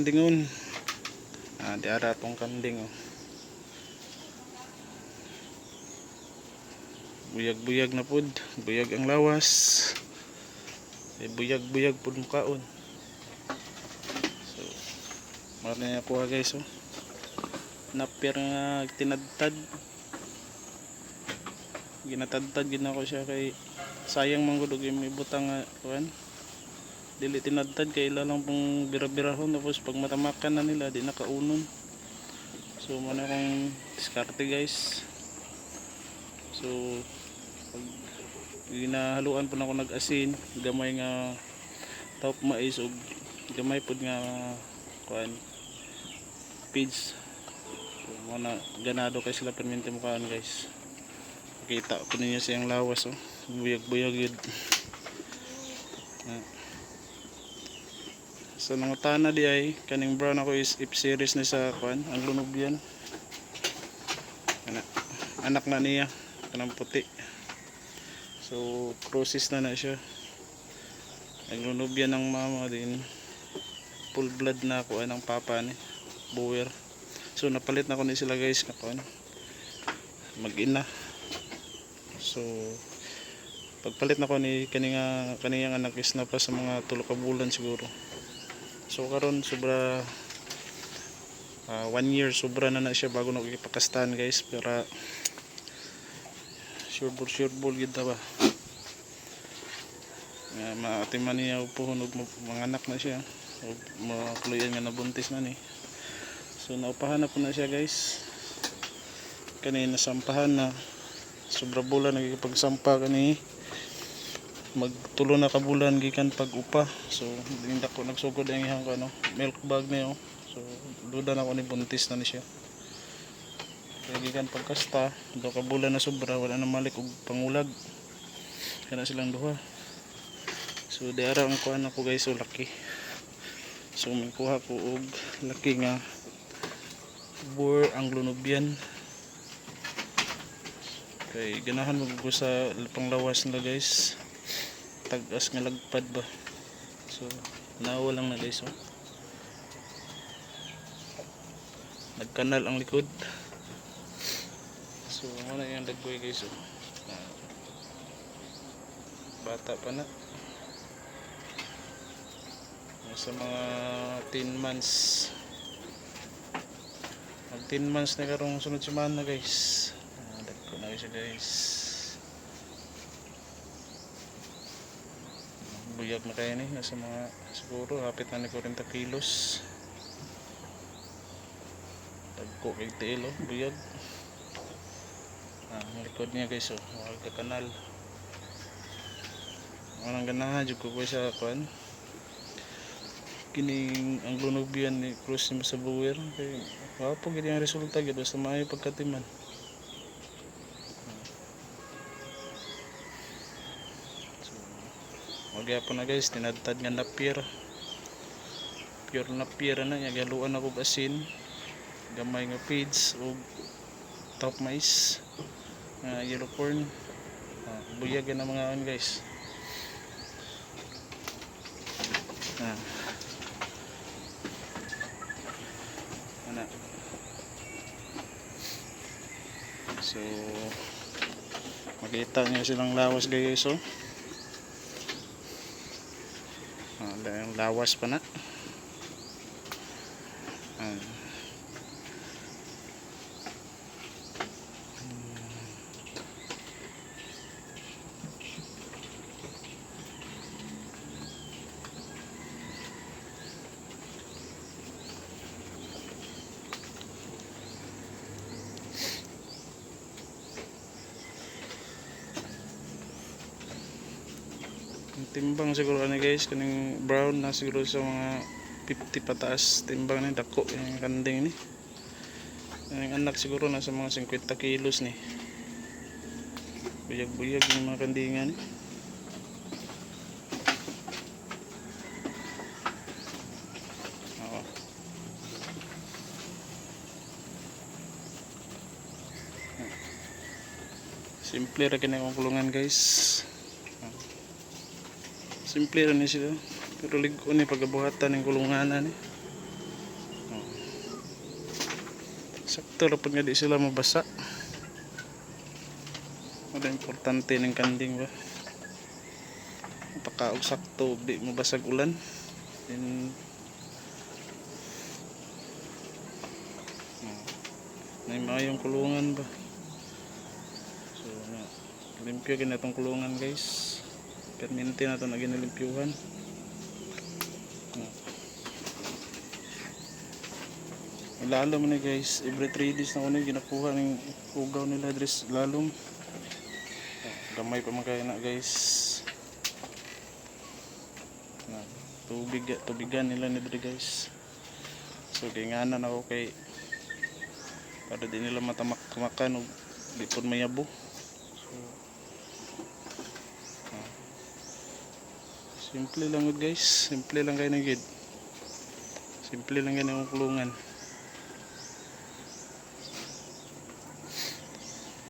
Kandingon. Ah, di ara tong kanding oh. Buyag-buyag na pud, buyag ang lawas. Ay buyag-buyag pud mukaon. So, mara na ako guys oh. Napier nga tinadtad. Ginatadtad gid na ko siya kay sayang man gud og may butang nga kuan dili tinadtad kay ila lang pong bira-birahon tapos pag matamakan na nila di nakaunon. So muna kong diskarte guys. So pag ginahaluan po na ako nag-asin gamay nga top mais o gamay po nga kuan pids so muna ganado kay sila permente mukhaan guys. Kita ko ninyo siyang lawas oh. Buyag-buyag yun. Ah. So nangutana di ay kaning brown ako is if series ni sa kwan ang lunubyan. Anak anak na niya kanang puti. So process na na siya. Ang lunubyan ng mama din full blood na ako anang papa ni buwer. So napalit na ko ni sila guys kakon. Mag-ina. So pagpalit na ko ni kaninga kaniyang anak is na pa sa mga tulo ka bulan siguro. So karon sobra ah, one year sobra na na siya bago nakikipakastan guys. Pero sure ball sure ball gid ta ba? Nga maatiman niya upuhon og mga anak na siya. Og makuluyan nga nabuntis na ni so naupahan na po na siya guys. Kanina sampahan na. Sobra bulan nagkipagsampa kani magtulo na kabulan gikan pag upa. So hindi ko nagsugod ang ihang ano milk bag niyo. So duda na ko ni buntis na ni siya. Kaya gikan pagkasta do kabulan na sobra wala na malik og pangulag. Kana silang duha. So diara ang kuan ako guys so laki so may kuha ko og laki nga boar ang lunubyan kay ganahan mo ko sa panglawas nila guys tagas nga lagpad ba? So nawa lang na guys oh. nagkanal ang likod. So muna yung dagboy guys oh. Ah, bata pa na. Nasa mga 10 months. Mag 10 months na karong sunod semana guys. Ah, dagko na guys buyag na kaya ni nasa mga siguro hapit na ni 40 kilos. Tagko kay tiil oh buyag. Ah, ang likod niya guys oh wag ka kanal. Walang ganahan jud ko sa kwan kining ang lunubyan ni cross ni sa buwer kay wapo gid ang resulta gid basta maayo pagkatiman Magyapon na guys, tinadtad nga napir. Pure napir na niya, galuan ako asin. Gamay nga feeds o top mais. Nga yellow corn. Ah, buyagan na mga on guys. Ah. Ana. So, makita niyo silang lawas guys oh. Ah, dahil lawas pa na. Timbang siguro ano guys kaning brown na siguro sa mga 50 pataas timbang ni dako yung kanding ni. Ang anak siguro nasa mga 50 kilos ni. Buyag buyag yung mga kandingan ni. Simple ra kini kulungan guys simple ra ni sila. Pero ligo ni pagabuhatan ng kulunganan ni sakto ra pud nga di sila mabasa. Ano importante ng kanding ba. Pagkaog sakto di mabasag ulan. Then oh, may mayong kulungan ba. So na limpyo gina itong kulungan guys permanente na ito na ginalimpyuhan Lalo man ni guys, every 3 days na na ginakuha ng ugaw nila dress lalom. Gamay pa man na guys. Na, tubig, tubigan nila ni guys. So ginganan ako kay para di nila matamak makan o di po mayabo. So, ah. Simple lang guys, simple lang kayo na gid. Simple lang kayo ng kulungan.